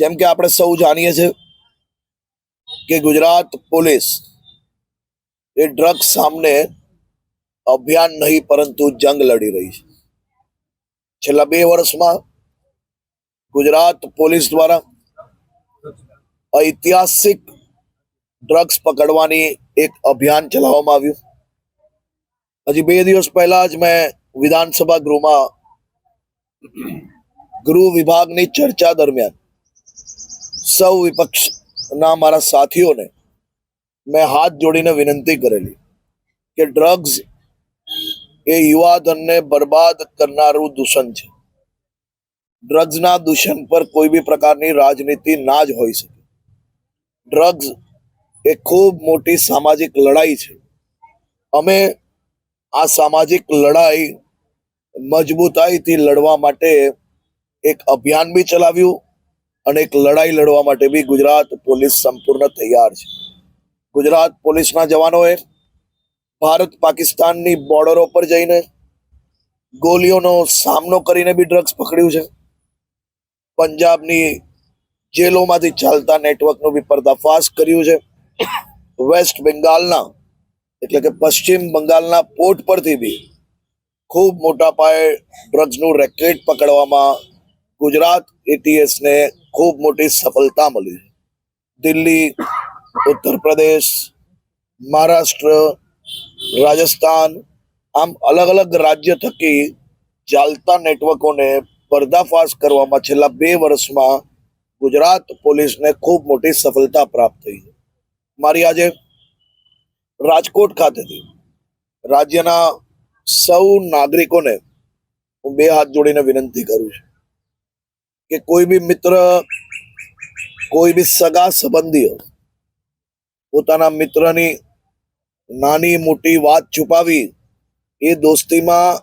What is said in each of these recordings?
જેમ કે આપણે સૌ જાણીએ છીએ કે ગુજરાત પોલીસ એ ડ્રગ્સ સામે અભિયાન નહીં, પરંતુ જંગ લડી રહી છે. છેલ્લા બે વર્ષમાં ગુજરાત પોલીસ દ્વારા ઐતિહાસિક ડ્રગ્સ પકડવાની એક અભિયાન ચલાવવામાં આવ્યું. હજી બે દિવસ પહેલા જ મેં વિધાનસભા ગૃહમાં ગૃહ વિભાગની ચર્ચા દરમિયાન સૌ વિપક્ષના મારા સાથીઓને મેં હાથ જોડીને વિનંતી કરેલી કે ડ્રગ્સ એ યુવાધનને બરબાદ કરનારું દૂષણ છે. ડ્રગ્સના દૂષણ પર કોઈ બી પ્રકારની રાજનીતિ ના જ હોઈ શકે. ડ્રગ્સ એ ખૂબ મોટી સામાજિક લડાઈ છે. અમે આ સામાજિક લડાઈ મજબૂતાઈથી લડવા માટે એક અભિયાન બી ચલાવ્યું. અને એક લડાઈ લડવા માટે બી ગુજરાત પોલીસ સંપૂર્ણ તૈયાર છે. ગુજરાત પોલીસના જવાનોએ ભારત પાકિસ્તાનની બોર્ડરો પર જઈને ગોલીઓનો સામનો કરીને બી ડ્રગ્સ પકડ્યું છે. પંજાબની જેલોમાંથી ચાલતા નેટવર્કનું બી પર્દાફાશ કર્યું છે. વેસ્ટ બેંગાલના એટલે કે પશ્ચિમ બંગાળના પોર્ટ પરથી બી ખૂબ મોટા પાયે ડ્રગ્સનું રેકેટ પકડવામાં ગુજરાત એટીએસને ખૂબ મોટી સફળતા મળી. છે દિલ્હી, ઉત્તર પ્રદેશ, મહારાષ્ટ્ર, રાજસ્થાન, આમ અલગ અલગ રાજ્ય થકી ચાલતા નેટવર્કોને પર્દાફાશ કરવામાં છેલ્લા બે વર્ષમાં ગુજરાત પોલીસને ખૂબ મોટી સફળતા પ્રાપ્ત થઈ. છે મારી આજે રાજકોટ ખાતેથી રાજ્યના સૌ નાગરિકોને હું બે હાથ જોડીને વિનંતી કરું છું. કે કોઈ બી મિત્ર, કોઈ બી સગા સંબંધીઓ પોતાના મિત્રની નાની મોટી વાત છુપાવી એ દોસ્તીમાં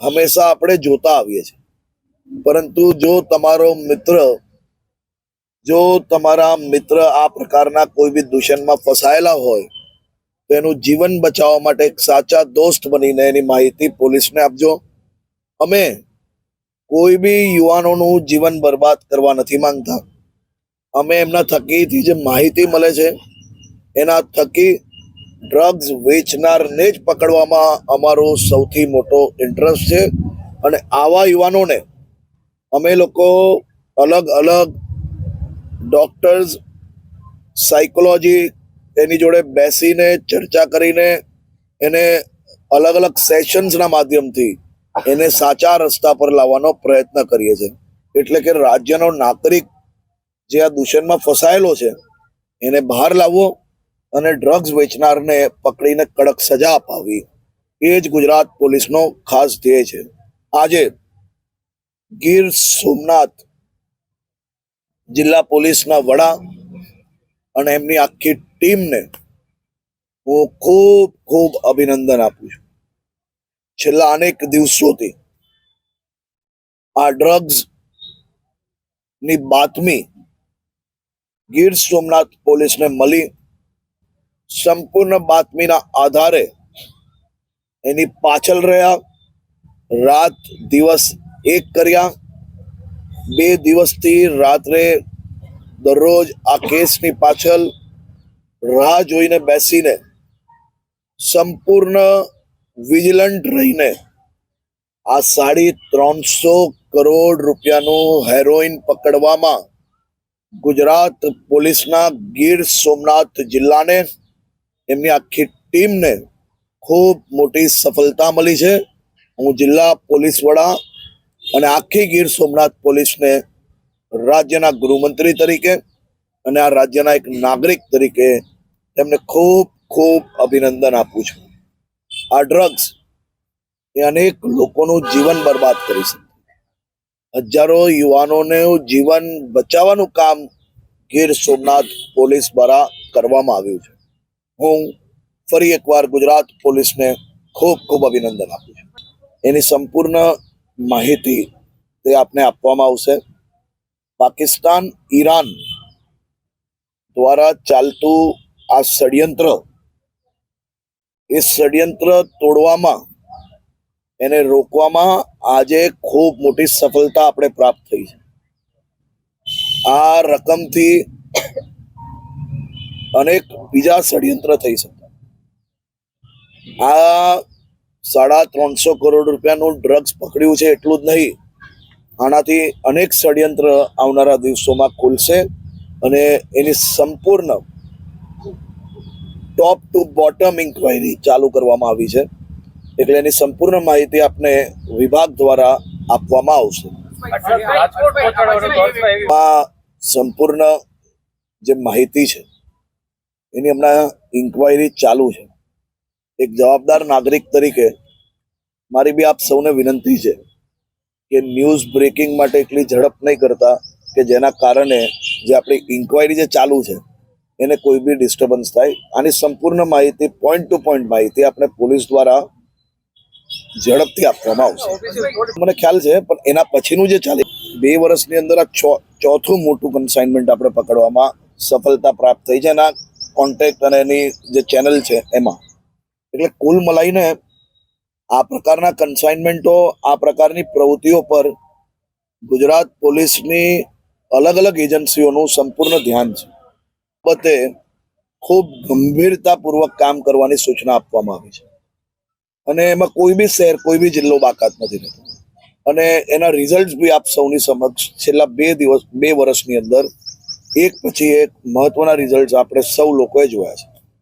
હંમેશા આપણે જોતા આવીએ છીએ. પરંતુ જો તમારો મિત્ર, જો તમારા મિત્ર આ પ્રકારના કોઈ બી દૂષણમાં ફસાયેલા હોય, તો એનું જીવન બચાવવા માટે એક સાચા દોસ્ત બનીને એની માહિતી પોલીસને આપજો. અમે કોઈ બી યુવાનોનું જીવન બરબાદ કરવા નથી માંગતા. અમે એમના થકીથી જે માહિતી મળે છે, એના થકી ડ્રગ્સ વેચનારને જ પકડવામાં અમારો સૌથી મોટો ઇન્ટરેસ્ટ છે. અને આવા યુવાનોને અમે લોકો અલગ અલગ ડૉક્ટર્સ, સાયકોલોજી, એની જોડે બેસીને ચર્ચા કરીને એને અલગ અલગ સેશન્સના માધ્યમથી એને સાચા રસ્તા પર લાવવાનો પ્રયત્ન કરીએ છીએ. એટલે કે રાજ્યનો નાગરિક જે આ દૂષણમાં ફસાયેલો છે, એને બહાર લાવવો અને ડ્રગ્સ વેચનારને પકડીને કડક સજા અપાવી એ જ ગુજરાત પોલીસનો ખાસ ધ્યેય છે. આજે ગીર સોમનાથ જિલ્લા પોલીસના વડા અને એમની આખી ટીમને હું ખૂબ ખૂબ અભિનંદન આપું છું. છેલ્લા અનેક દિવસોથી આ ડ્રગ્સની બાતમી ગીર સોમનાથ પોલીસને મળી. સંપૂર્ણ બાતમીના આધારે એની પાછળ રહ્યા, રાત દિવસ એક કર્યા, બે દિવસથી રાત્રે દરરોજ આ કેસની પાછળ રાહ જોઈને બેસીને સંપૂર્ણ વિજિલન્ટ રહીને આ સાડી ત્રણસો કરોડ રૂપિયાનું હેરોઇન પકડવામાં ગુજરાત પોલીસના ગીર સોમનાથ જિલ્લાને, એમની આખી ટીમને ખૂબ મોટી સફળતા મળી છે. હું જિલ્લા પોલીસ વડા અને આખી ગીર સોમનાથ પોલીસને રાજ્યના ગૃહમંત્રી તરીકે અને આ રાજ્યના એક નાગરિક તરીકે તેમને ખૂબ ખૂબ અભિનંદન આપું છું. આ ડ્રગ્સ એ અનેક લોકોનું જીવન બરબાદ કરી શકે. હજારો યુવાનોને જીવન બચાવવાનું કામ ગીર સોમનાથ પોલીસ દ્વારા કરવામાં આવ્યું છે. હું ફરી એકવાર ગુજરાત પોલીસને ખૂબ ખૂબ અભિનંદન આપું છું. એની સંપૂર્ણ માહિતી તે આપને આપવામાં આવશે. પાકિસ્તાન ઈરાન દ્વારા ચાલતું આ ષડયંત્ર એ ષડયંત્ર તોડવામાં, એને રોકવામાં આજે ખૂબ મોટી સફળતા આપણે પ્રાપ્ત થઈ છે. આ રકમથી અનેક બીજા ષડયંત્ર થઈ શકતા આ સાડા ત્રણસો કરોડ રૂપિયાનું ડ્રગ્સ પકડ્યું છે એટલું જ નહીં, આનાથી અનેક ષડયંત્ર આવનારા દિવસોમાં ખુલશે અને એની સંપૂર્ણ ટોપ ટુ બોટમ ઇન્ક્વાયરી ચાલુ કરવામાં આવી છે. એટલે એની સંપૂર્ણ માહિતી આપને વિભાગ દ્વારા આપવામાં આવશે. આ સંપૂર્ણ જે માહિતી છે, એની હમણાં ઇન્ક્વાયરી ચાલુ છે. એક જવાબદાર નાગરિક તરીકે મારી બી આપ સૌને વિનંતી છે કે ન્યૂઝ બ્રેકિંગ માટે એટલી ઝડપ નહીં કરતા કે જેના કારણે જે આપણી ઇન્ક્વાયરી જે ચાલુ છે એને કોઈ બી ડિસ્ટર્બન્સ થાય. આની સંપૂર્ણ માહિતી પોઈન્ટ ટુ પોઈન્ટ માહિતી આપણે પોલીસ દ્વારા ઝડપથી આપવામાં આવશે. મને ખ્યાલ છે, પણ એના પછીનું જે ચાલે, બે વર્ષની અંદર આ ચોથું મોટું કન્સાઇનમેન્ટ આપણે પકડવામાં સફળતા પ્રાપ્ત થઈ છે એના કોન્ટેક્ટ અને એની જે ચેનલ છે એમાં. એટલે કુલ મલાઈને આ પ્રકારના કન્સાઇનમેન્ટો આ પ્રકારની પ્રવૃત્તિઓ પર ગુજરાત પોલીસની અલગ અલગ એજન્સીઓનું સંપૂર્ણ ધ્યાન છે. બાબતે ખૂબ ગંભીરતાપૂર્વક કામ કરવાની સૂચના આપવામાં આવી છે. અને એમાં કોઈ બી શહેર, કોઈ બી જિલ્લો બાકાત નથી રહેતો અને એના રિઝલ્ટ બી આપ સૌની સમક્ષ છેલ્લા બે દિવસ, બે વર્ષની અંદર એક પછી એક મહત્વના રિઝલ્ટ આપણે સૌ લોકોએ જોયા છે.